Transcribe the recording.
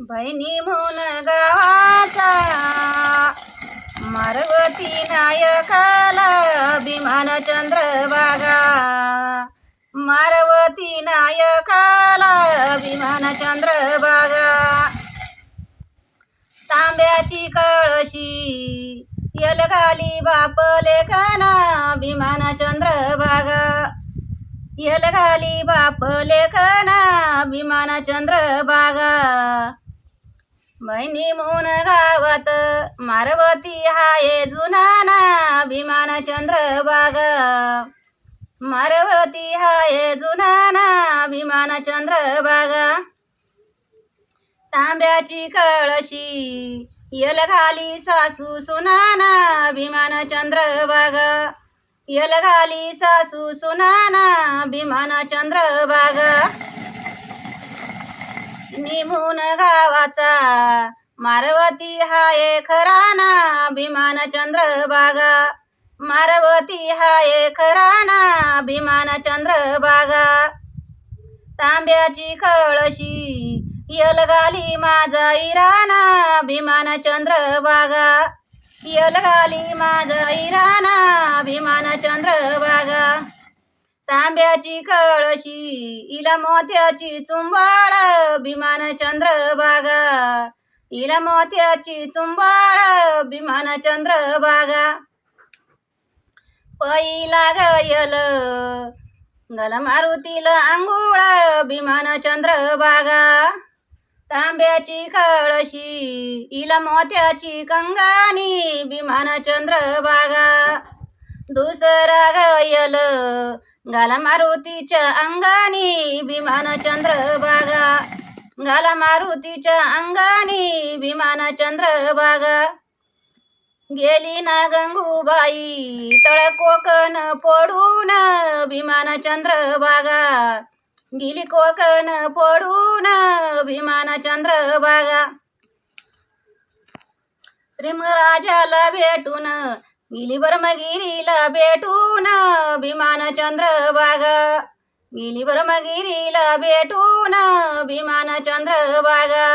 बहिणी म्हणून गावाचा मारवती नायकाला अभिमान चंद्रभागा मारवती नायकाला अभिमान चंद्रभागा तांब्याची कळशी यलगाली बाप लेखाना अभिमान चंद्रभागा यलगाली बाप लेखना अभिमान चंद्रभागा बहिणी म्हणून गावात मारवती हाये जुनाना अभिमान बाग. मारवती हाये जुनाना अभिमान बाग. तांब्याची कळशी यलगाली सासू सुनाना अभिमान चंद्रभागा यलगाली सासू सुनाना अभिमान बाग. निमून गावाचा. मारवती हाये खराना अभिमान चंद्रभागा. मारवती हाये खराना अभिमान चंद्रभागा. तांब्याची कळशी यलगाली माझा इराणा अभिमान चंद्रभागा. यलगाली माझा इराणा अभिमान चंद्रभागा. तांब्याची कळशी इला मोत्याची चुंबाळ विमानचंद्र बागा. इला मोत्याची चुंबाळ विमानचंद्र बागा. पहिला गयल गल मारुतीला आंघोळ विमानचंद्र बागा. तांब्याची कळशी इला मोत्याची कंगानी विमान चंद्रभागा दुसरा गयल गाला मारुतीच्या अंगानी विमान चंद्रभागा. गाला मारुतीच्या अंगानी विमान चंद्रभागा. गेली ना गंगूबाई तळ कोकण फोडून विमान चंद्रभागा. गेली कोकण फोडून विमान चंद्रभागा. प्रेमराजाला भेटून गेली ब्रह्मगिरीला भेटून विमान चंद्रभागा. गेली ब्रह्मगिरीला भेटून विमान चंद्रभागा.